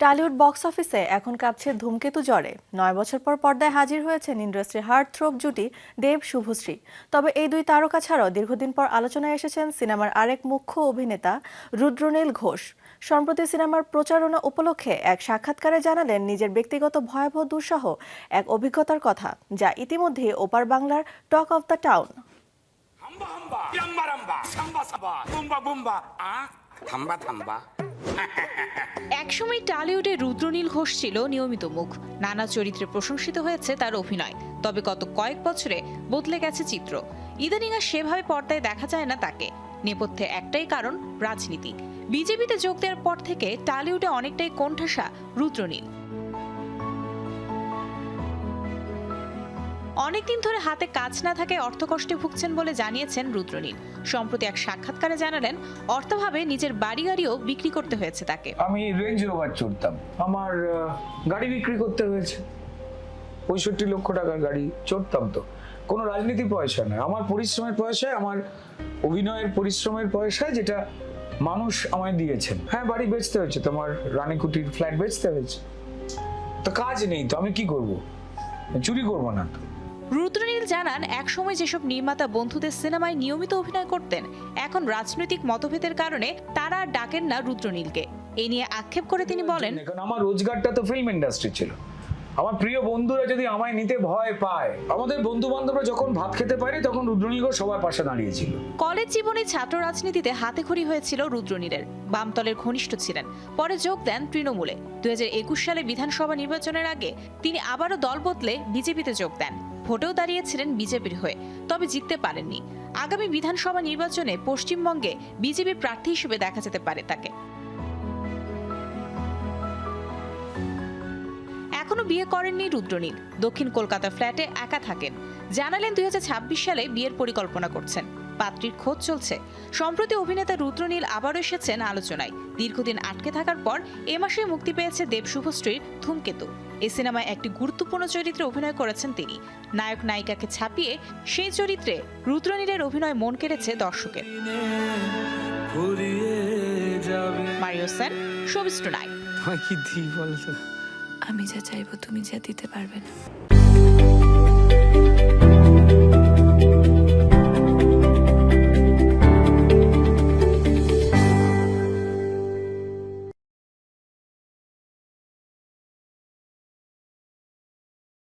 Tollywood box অফিসে এখন কাঁপছে ধূমকেতু জ্বরে নয় বছর পর পর্দায় হাজির হয়েছেন ইন্ডাস্ট্রি হার্ট থ্রোপ জুটি দেব শুভশ্রী তবে এই দুই তারকা ছাড়াও দীর্ঘদিন পর আলোচনায় এসেছেন সিনেমার আরেক মুখ্য অভিনেতা রুদ্রনীল ঘোষ সম্প্রতি সিনেমার প্রচারণা উপলক্ষে এক সাক্ষাৎকারে জানালেন নিজের ব্যক্তিগত ভয়াবহ দুঃসহ এক অভিজ্ঞতার কথা যা ইতিমধ্যে ওপার বাংলার টক অফ দ্য টাউন 함바 একসময় টালিউডে রুদ্রনীল ঘোষ ছিল নিয়মিত মুখ। নানা চরিত্রে প্রশংসিত হয়েছে তার অভিনয়। তবে গত কয়েক বছরে বদলে গেছে চিত্র। ইদানিং আর সেভাবে পর্দায় দেখা যায় না তাকে। নেপথ্যে একটাই কারণ রাজনীতি। বিজেপিতে যোগ দেওয়ার পর থেকে টালিউডে অনেকটাই কোণঠাসা রুদ্রনীল। অনেকদিন ধরে হাতে কাজ না থাকে অর্থকষ্টে ভুগছেন বলে জানিয়েছেন রুদ্রনীল। সম্প্রতি এক সাক্ষাৎকারে জানালেন, অর্থভাবে নিজের বাড়ি গাড়িও বিক্রি করতে হয়েছে তাকে। আমি রেঞ্জ রোভার চড়তাম। আমার গাড়ি বিক্রি করতে হয়েছে। পঁয়ষট্টি লক্ষ টাকার গাড়ি চড়তাম তো। কোনো রাজনীতি পয়সা নয়। আমার পরিশ্রমের পয়সায়, আমার অভিনয়ের পরিশ্রমের পয়সায় যেটা মানুষ আমায় দিয়েছেন। হ্যাঁ বাড়ি বেচতে হয়েছে। তোমার রানীকুটির ফ্ল্যাট বেচতে হয়েছে। তো কাজ নেই তো, আমি কি করব? চুরি করব না তো। রুদ্রনীল জানান একসময় যেসব নির্মাতা বন্ধুদের সিনেমায় নিয়মিত অভিনয় করতেন এখন রাজনৈতিক মতভেদের কারণে তারা আর ডাকেন না রুদ্রনীলকে। এ নিয়ে আক্ষেপ করে তিনি বলেন আমার রোজগারটা তো ফিল্ম ইন্ডাস্ট্রি ছিল। আমার প্রিয় বন্ধুরা যদি আমায় নিতে ভয় পায় আমাদের বন্ধু বান্ধবরা যখন ভাত খেতে পারে তখন রুদ্রনীল সবার পাশে দাঁড়িয়েছিল। কলেজ জীবনে ছাত্র রাজনীতিতে হাতেখড়ি হয়েছিল রুদ্রনীলের। বামতলের ঘনিষ্ঠ ছিলেন পরে যোগ দেন তৃণমূলে। দুই হাজার একুশ সালে বিধানসভা নির্বাচনের আগে তিনি আবারও দল বদলে বিজেপিতে যোগ দেন। ভোটেও দাঁড়িয়েছিলেন বিজেপির হয়ে, তবে জিততে পারেননি। আগামী বিধানসভা নির্বাচনে পশ্চিমবঙ্গে বিজেপি প্রার্থী হিসেবে দেখা যেতে পারে তাকে। এখনও বিয়ে করেননি রুদ্রনীল। দক্ষিণ কলকাতা ফ্ল্যাটে একা থাকেন। জানালেন দুই হাজার ছাব্বিশ সালে বিয়ের পরিকল্পনা করছেন। পাত্রীর খোঁজ চলছে। সম্প্রতি অভিনেতা রুদ্রনীল আবারও এসেছেন আলোচনায়। দীর্ঘদিন আটকে থাকার পর এ মাসে মুক্তি পেয়েছে দেব শুভশ্রীর ধূমকেতু। এই সিনেমায় একটি গুরুত্বপূর্ণ চরিত্রে অভিনয় করেছেন তিনি। নায়ক নায়িকাকে ছাপিয়ে সেই চরিত্রে রুদ্রনীলের অভিনয় মন কেড়েছে দর্শকের। মারিও সেন আমি যা চাইব তুমি যা দিতে পারবে না।